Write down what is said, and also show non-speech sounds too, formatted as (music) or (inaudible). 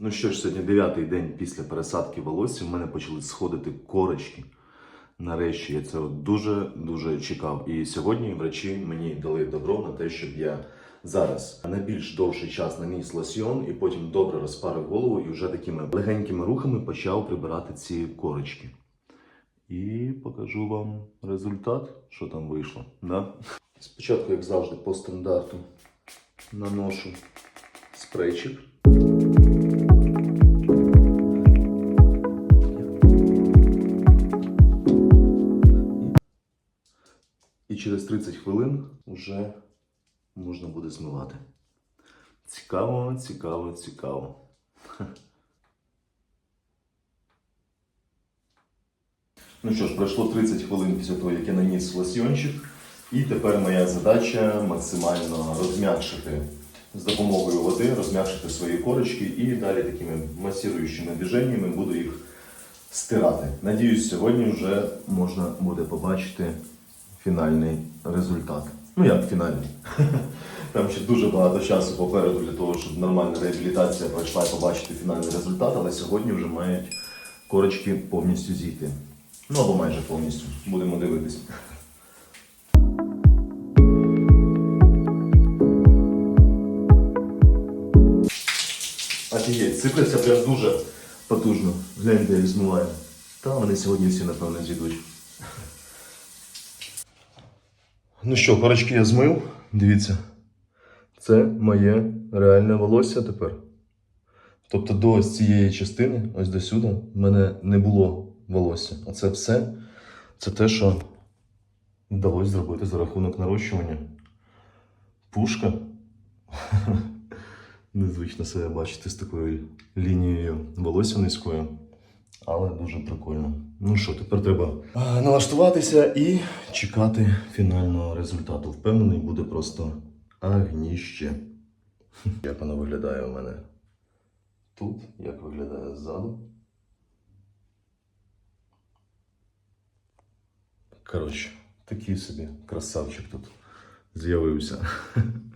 Ну що ж, сьогодні дев'ятий день після пересадки волосся. В мене почали сходити корочки. Нарешті я цього дуже дуже чекав. І сьогодні врачі мені дали добро на те, щоб я зараз на більш довший час наніс лосьйон і потім добре розпарив голову і вже такими легенькими рухами почав прибирати ці корочки. І покажу вам результат, що там вийшло. Да? Спочатку, як завжди, по стандарту наношу спрейчик. І через 30 хвилин вже можна буде змивати. Цікаво, цікаво, цікаво. (laughs) Ну що ж, пройшло 30 хвилин після того, як я наніс лосьйончик. І тепер моя задача максимально розм'якшити з допомогою води, розм'якшити свої корочки і далі такими масіруючими движеннями буду їх стирати. Надіюсь, сьогодні вже можна буде побачити фінальний результат. Ну як фінальний? (laughs) Там ще дуже багато часу попереду для того, щоб нормальна реабілітація пройшла і побачити фінальний результат, але сьогодні вже мають корочки повністю зійти. Ну або майже повністю. Будемо дивитись. Офігеть, сипляться прям дуже потужно. Гляньте, як змиває. Та вони сьогодні всі, напевно, зійдуть. Ну що, корочки я змив. Дивіться. Це моє реальне волосся тепер. Тобто до ось цієї частини, ось до сюди, в мене не було волосся. А це все це те, що вдалося зробити за рахунок нарощування. Пушка. (laughs) Незвично себе бачити з такою лінією волосся низькою, але дуже прикольно. Ну що, тепер треба налаштуватися і чекати фінального результату. Впевнений, буде просто агніще. (laughs) Як воно виглядає у мене тут, як виглядає ззаду. Коротше, такий собі красавчик тут з'явився. (laughs)